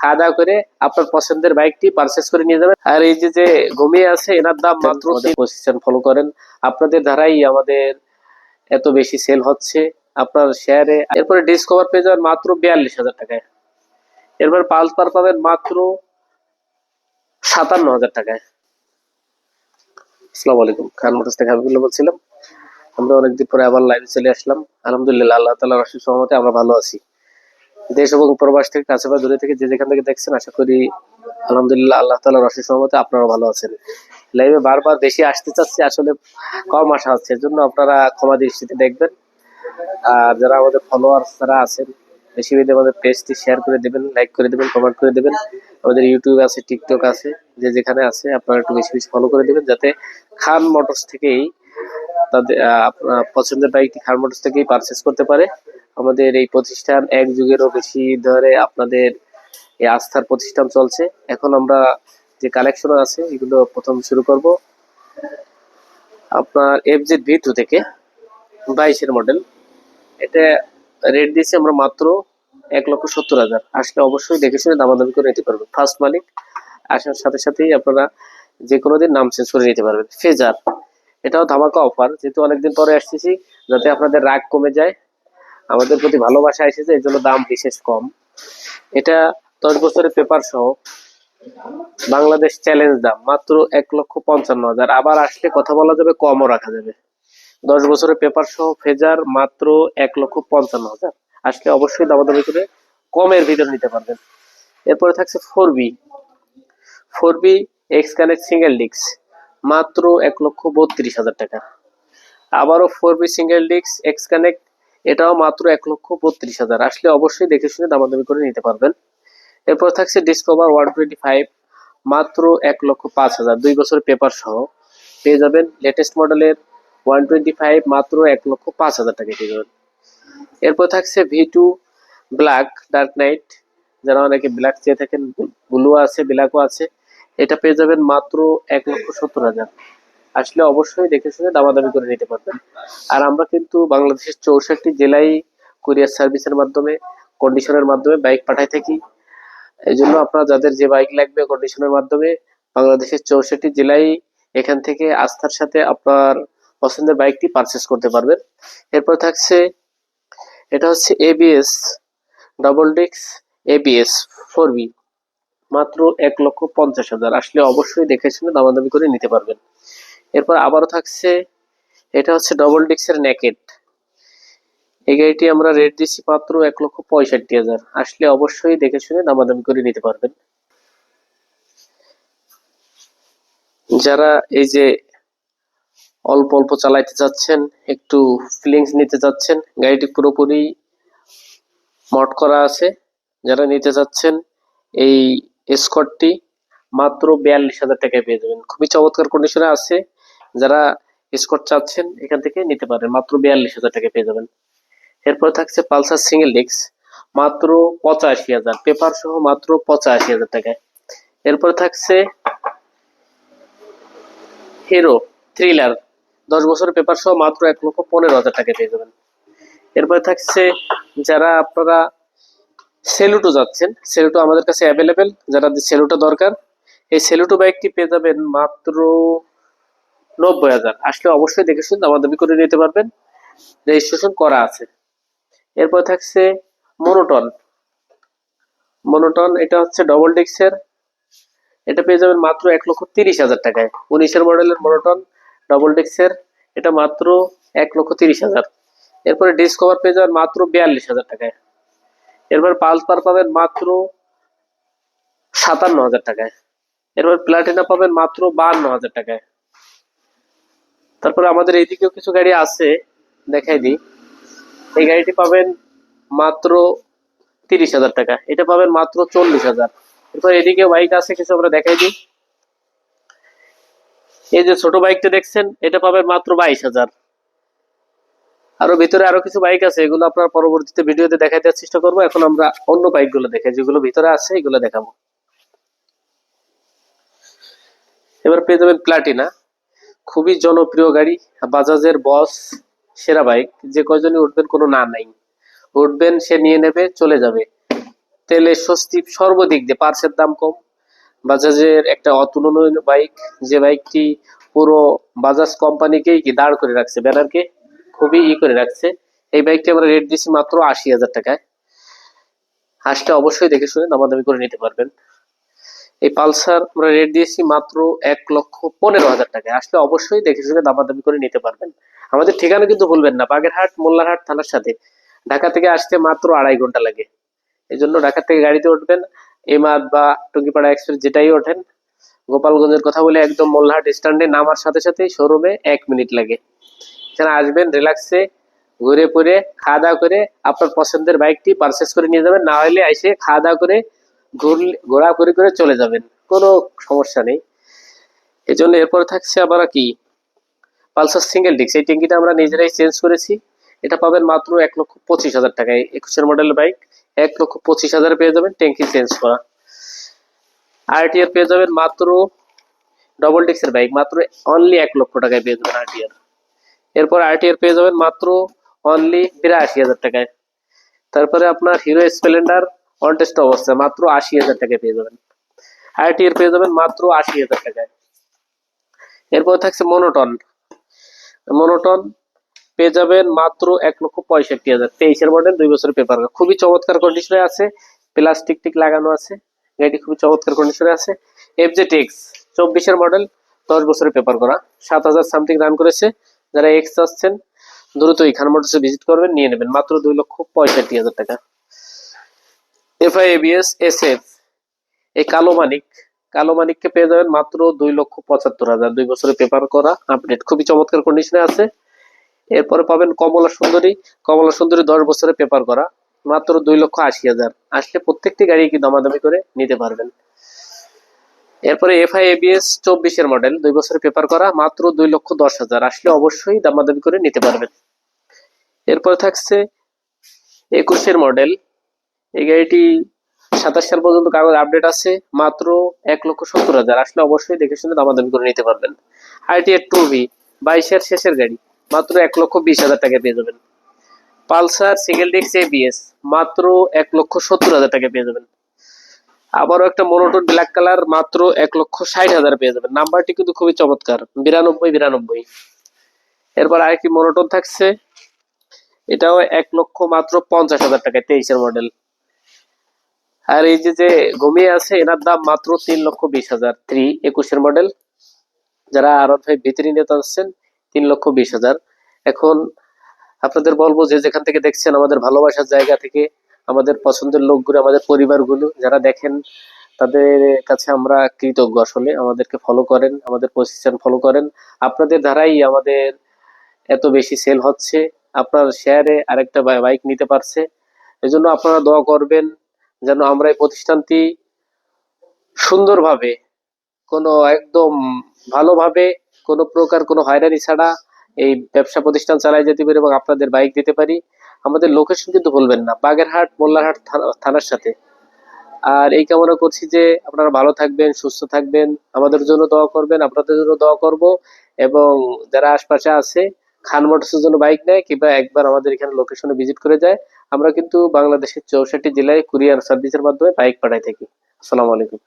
খাওয়া দাওয়া করে আপনার পছন্দের বাইকটি পারচেস করে নিয়ে যাবেন। আর এই যে যে ঘুমিয়ে আছে এনার দাম মাত্র পজিশন ফলো করেন। আপনাদের দ্বারাই আমাদের এত বেশি সেল হচ্ছে। আপনার শেয়ারে এরপরে ডিসকভার পেয়ে যাবেন মাত্র বিয়াল্লিশ হাজার টাকায়। এরপর পালসার পাবেন মাত্র সাতান্ন হাজার টাকায়। আসসালামু আলাইকুম। খান মোটরস থেকে হাবিবুল্লাহ বলছিলাম। আমরা অনেকদিন পরে আবার লাইভে চলে আসলাম। আলহামদুলিল্লাহ আল্লাহ তালা রসিদ সহমতে আমরা ভালো আছি। দেশ এবং প্রবাস থেকে, কাছে বা দূরে থেকে যে যেখান থেকে দেখছেন, আশা করি আলহামদুলিল্লাহ আল্লাহ তালা রসিদ সহমতে আপনারা ভালো আছেন। লাইভে বারবার বেশি আসতে চাচ্ছি, আসলে কম আসা হচ্ছে। জন্য আপনারা ক্ষমা দৃষ্টিতে দেখবেন। আর যারা আমাদের ফলোয়ার যারা আছেন, বেশি বেশি আমাদের পেজটি শেয়ার করে দেবেন লাইক করে দেবেন কমেন্ট করে দেবেন। আমাদের ইউটিউব আছে টিকটক আছে, যে যেখানে আছে, আপনারা একটু বেশি বেশি ফলো করে দেবেন, যাতে খান মোটরস থেকেই তাদের পছন্দের বাইকটি খান মোটরস থেকেই পারচেস করতে পারে। আমাদের এই প্রতিষ্ঠান এক যুগেরও বেশি ধরে আপনাদের এই আস্থার প্রতিষ্ঠান চলছে। এখন আমরা যে কালেকশন আছে, এগুলো প্রথম শুরু করব। আপনার এফ জেড ভি টু থেকে বাইশের মডেল এটা রেট দিয়েছি আমরা মাত্র এক লক্ষ সত্তর হাজার। আসলে অবশ্যই দেখে শুনে দামাদামি করে নিতে পারবেন। ফার্স্ট মালিক, আসার সাথে সাথেই আপনারা যে কোনো দিন নাম চেঞ্জ করে নিতে পারবেন। ফেজার এটাও ধামাকা অফার যেহেতু অনেকদিন পরে আসতেছি, যাতে আপনাদের রাগ কমে যায়। আমাদের প্রতি ভালোবাসা এসেছে এই জন্য দাম বিশেষ কম। এটা দশ বছরের পেপার সহ বাংলাদেশ চ্যালেঞ্জ দাম, মাত্র এক লক্ষ পঞ্চান্ন হাজার। আবার আসলে কথা বলা যাবে, কমও রাখা যাবে। দশ বছরের পেপার সহ ফেজার মাত্র এক লক্ষ পঞ্চান্ন হাজার। আসলে অবশ্যই দামাদামি করে কমের ভিতরে নিতে পারবেন। এরপরে থাকছে four B four B X connect single ডিক্স মাত্র এক লক্ষ বত্রিশ হাজার টাকা। আবারও ফোর বি সিঙ্গেল ডিক্স এক্স কানেক্ট এটাও মাত্র এক লক্ষ বত্রিশ হাজার। আসলে অবশ্যই দেখে শুনে দামাদামি করে নিতে পারবেন। এরপর থাকছে ডিসকভার ওয়ান টোয়েন্টি ফাইভ মাত্র এক লক্ষ পাঁচ হাজার। দুই বছরের পেপার সহ পেয়ে যাবেন লেটেস্ট মডেলের ওয়ান টোয়েন্টি ফাইভ মাত্র এক লক্ষ পাঁচ হাজার টাকা পেয়ে যাবেন। এরপর থাকছে V two black dark knight যারা অনেকে ব্ল্যাক চেয়ে থাকেন ব্লু আছে ব্ল্যাকও আছে। এটা পেয়ে যাবেন মাত্র এক লক্ষ সত্তর হাজার। আসলে অবশ্যই দেখে শুনে দামাদামি করে নিতে পারবেন। আর আমরা কিন্তু বাংলাদেশের চৌষট্টি জেলায় কুরিয়ার সার্ভিসের মাধ্যমে কন্ডিশনের মাধ্যমে বাইক পাঠাই থাকি। এই জন্য আপনার যাদের যে বাইক লাগবে কন্ডিশনের মাধ্যমে বাংলাদেশের চৌষট্টি জেলায় এখান থেকে আস্থার সাথে আপনার পছন্দের বাইকটি পারচেস করতে পারবেন। এরপর থাকছে, এটা হচ্ছে এবিএস ডাবল ডিক্স এবিএস ফোর বি মাত্র এক লক্ষ পঞ্চাশ হাজার। আসলে অবশ্যই দেখে শুনে দামাদামি করে নিতে পারবেন। এরপর আবারও থাকছে, এটা হচ্ছে ডবল ডিক্সের নেকেট এই গাড়িটি আমরা রেট দিচ্ছি মাত্র এক লক্ষ পঁয়ষট্টি হাজার। আসলে অবশ্যই দেখে শুনে দামাদামি করে নিতে পারবেন। যারা এই যে অল্প অল্প চালাইতে চাচ্ছেন, একটু ফিলিংস নিতে চাচ্ছেন, গাড়িটি পুরোপুরি মড করা আছে। যারা নিতে চাচ্ছেন, এই স্কটটি মাত্র বিয়াল্লিশ হাজার টাকায় পেয়ে যাবেন। খুবই চমৎকার কন্ডিশনে আছে। যারা স্কট চাচ্ছেন, এখান থেকে নিতে পারেন মাত্র বিয়াল্লিশ হাজার টাকা পেয়ে যাবেন। এরপর থাকছে পালসার সিঙ্গেল ডিক্স মাত্র পঁচাশি হাজার। পেপার সহ মাত্র পঁচাশি হাজার টাকায়। এরপর থাকছে হিরো থ্রিলার দশ বছরের পেপার সহ মাত্র এক লক্ষ পনেরো হাজার টাকা পেয়ে যাবেন। এরপরে থাকছে যারা আপনারা সেলুটো যাচ্ছেন, সেলুটো আমাদের কাছে অ্যাভেলেবেল যারা সেলুটো দরকার, এই সেলুটো বাইকটি পেয়ে যাবেন মাত্র নব্বই হাজার। আসলে অবশ্যই দেখে শুনে দামাদামি করে নিতে পারবেন। রেজিস্ট্রেশন করা আছে। এরপর থাকছে মনোটন মনোটন এটা হচ্ছে ডবল ডিক্সের এটা পেয়ে যাবেন মাত্র এক লক্ষ তিরিশ হাজার টাকায়। উনিশের মডেলের মনোটন ডবল ডিক্সের এটা মাত্র এক লক্ষ তিরিশ হাজার। এরপরে ডিসকভার পেয়ে যাবেন মাত্র বিয়াল্লিশ হাজার টাকায়। এরপর পালসার পাবেন মাত্র সাতান্ন হাজার টাকায়। এরপর প্লাটিনা পাবেন মাত্র বান্ন হাজার টাকায়। তারপরে আমাদের এইদিকেও কিছু গাড়ি আছে, দেখাই দিই। এই গাড়িটি পাবেন মাত্র তিরিশ হাজার টাকা। এটা পাবেন মাত্র চল্লিশ হাজার। এরপর এদিকে বাইক আছে, কিছু আমরা দেখাই দিই। এই যে ছোট বাইকটা দেখছেন, এটা পাবেন মাত্র বাইশ হাজার। আরও ভিতরে আরও কিছু বাইক আছে, এগুলো আপনার পরবর্তীতে ভিডিওতে দেখাই দেওয়ার চেষ্টা করব। এখন আমরা অন্য বাইকগুলো দেখাই, যেগুলো ভিতরে আছে, এগুলো দেখাবো। এবার পেয়ে যাবেন প্লাটিনা খুবই জনপ্রিয় গাড়ি, বাজাজের বস, সেরা বাইক, যে কয়জনই উঠবেন কোনো না নাই। উঠবেন, সে নিয়ে নেবে, চলে যাবে। তেলের স্বস্তি সর্বদিক দিয়ে, পার্সের দাম কম। বাজাজের একটা অতুলনীয় বাইক, যে বাইকটি পুরো বাজাজ কোম্পানিকেই কি দাঁড় করে রাখছে, ব্যানারকে খুবই ই করে রাখছে। এই বাইকটি আমরা রেট দিচ্ছি মাত্র আশি হাজার টাকায়। হাঁসটা অবশ্যই দেখে শুনে দামাদামি করে নিতে পারবেন। এই পালসার আমরা রেট দিয়েছি মাত্র এক লক্ষ পনেরো হাজার টাকায়। আসলে অবশ্যই দেখে শুনে দামাদামি করে নিতে পারবেন। আমাদের ঠিকানা কিন্তু ভুলবেন না, বাগেরহাট, মোল্লারহাট থানার সাথে। ঢাকা থেকে আসতে মাত্র আড়াই ঘণ্টা লাগে। এই জন্য ঢাকা থেকে গাড়িতে উঠবেন, এমাদ বা টুঙ্গিপাড়া এক্সপ্রেস যেটাই ওঠেন। গোপালগঞ্জের কথা বলে একদম মোল্লাহাট স্ট্যান্ডে নামার সাথে সাথে শোরুমে এক মিনিট লাগে। এখানে আসবেন রিল্যাক্সে ঘুরে পরে খাওয়া দাওয়া করে আপনার পছন্দের বাইকটি পারচেস করে নিয়ে যাবেন। না হলে এসে খাওয়া দাওয়া করে ঘোরাঘুরি করে চলে যাবেন, কোনো সমস্যা নেই। এই জন্য এরপরে থাকছে আবার কি? Pulsar single disc. এই ট্যাঙ্কিটা আমরা নিজেরাই চেঞ্জ করেছি। এটা পাবেন মাত্র এক লক্ষ পঁচিশ হাজার টাকায়। একুশের মডেলের বাইক, এক লক্ষ পঁচিশ হাজার পেয়ে যাবেন ট্যাঙ্কি চেঞ্জ করা। আরটিআর পেয়ে যাবেন মাত্র ডবল ডিস্কের বাইক, মাত্র অনলি এক লক্ষ টাকায় পেয়ে যাবেন আরটিআর। এরপর আরটিআর পেয়ে যাবেন মাত্র অনলি বিরাশি হাজার টাকায়। তারপরে আপনার হিরো স্প্লেন্ডার অন টেস্ট অবস্থা মাত্র আশি হাজার টাকায় পেয়ে যাবেন। আরটিআর পেয়ে যাবেন মাত্র আশি হাজার টাকায়। এরপর থাকছে মনোটন মনোটন পেয়ে যাবেন মাত্র এক লক্ষ পঁয়ষট্টি হাজার। তেইশের মডেল দুই বছরের পেপার খুবই চমৎকার কন্ডিশনে আছে। প্লাস্টিক টিক লাগানো আছে। গাড়িটি খুবই চমৎকার কন্ডিশনে আছে। এফজেড এক্স চব্বিশের মডেল দশ বছরের পেপার করা। সাত হাজার সামথিং রান করেছে। যারা এক্স আসছেন দ্রুত এই খান মোটরসে ভিজিট করবেন, নিয়ে নেবেন। মাত্র দুই লক্ষ পঁয়ষট্টি হাজার টাকা। এফআই এবিএস এস এফ এই কালো মানিক, কালো মানিককে পেয়ে যাবেন মাত্র দুই লক্ষ পঁচাত্তর হাজার। দুই বছরের পেপার করা আপডেট খুবই চমৎকার কন্ডিশনে আছে। এরপরে পাবেন কমলা সুন্দরী। কমলা সুন্দরী দশ বছরের পেপার করা, মাত্র দুই লক্ষ আশি হাজার। আসলে প্রত্যেকটি গাড়ি কি দামাদামি করে নিতে পারবেন। এরপরে এফআই এবিএস চব্বিশের মডেল দুই বছরের পেপার করা, মাত্র দুই লক্ষ দশ হাজার। আসলে অবশ্যই দামাদামি করে নিতে পারবেন। এরপরে থাকছে একুশের মডেল এই গাড়িটি সাতাশ সাল পর্যন্ত কাগজ আপডেট আছে, মাত্র এক লক্ষ সত্তর হাজার। আসলে অবশ্যই দেখে শুনে দামাদামি করে নিতে পারবেন। আইটিআর টু ভি বাইশের শেষের গাড়ি, মাত্র এক লক্ষ বিশ হাজার টাকা পেয়ে যাবেন। পালসার সিঙ্গেল ডিস্ক এবিএস মাত্র এক লক্ষ সত্তর হাজার টাকা পেয়ে যাবেন। আবারও একটা মনোটন ব্ল্যাক কালার মাত্র এক লক্ষ ষাট হাজার পেয়ে যাবেন। নাম্বারটি কিন্তু খুবই চমৎকার, বিরানব্বই বিরানব্বই। এরপর আরেকটি মনোটন থাকছে, এটাও এক লক্ষ মাত্র পঞ্চাশ হাজার টাকা তেইশের মডেল আর এই যে যে ঘুমিয়ে আছে, এনার দাম মাত্র তিন লক্ষ বিশ হাজার। থ্রি একুশের মডেল। যারা আরও ভিতরে নিতে আসছেন, তিন লক্ষ বিশ হাজার। এখন আপনাদের বলব যে যেখান থেকে দেখছেন আমাদের ভালোবাসার জায়গা থেকে, আমাদের পছন্দের লোকগুলো, আমাদের পরিবারগুলো, যারা দেখেন, তাদের কাছে আমরা কৃতজ্ঞ আসলে। আমাদেরকে ফলো করেন, আমাদের পজিশন ফলো করেন। আপনাদের দ্বারাই আমাদের এত বেশি সেল হচ্ছে। আপনার শেয়ারে আরেকটা বাইক নিতে পারছে। এজন্য আপনারা দোয়া করবেন। যেন আমরা এই প্রতিষ্ঠানটি সুন্দরভাবে, কোনো একদম ভালোভাবে, কোনো প্রকার কোনো হয়রানি ছাড়া এই ব্যবসা প্রতিষ্ঠান চালাই যেতে পারি এবং আপনাদের বাইক দিতে পারি। আমাদের লোকেশন কিন্তু বলবেন না, বাগেরহাট, মোল্লারহাট থানার সাথে। আর এই কামনা করছি যে আপনারা ভালো থাকবেন, সুস্থ থাকবেন। আমাদের জন্য দোয়া করবেন, আপনাদের জন্য দোয়া করব এবং যারা আশপাশে আছে, খান মোটরসের জন্য বাইক নেয় কিংবা একবার আমাদের এখানে লোকেশনে ভিজিট করে যায় আমরা কিন্তু বাংলাদেশের চৌষট্টি জেলায় কুরিয়ার সার্ভিসের মাধ্যমে বাইক পাঠাই থাকি। আসসালামু আলাইকুম।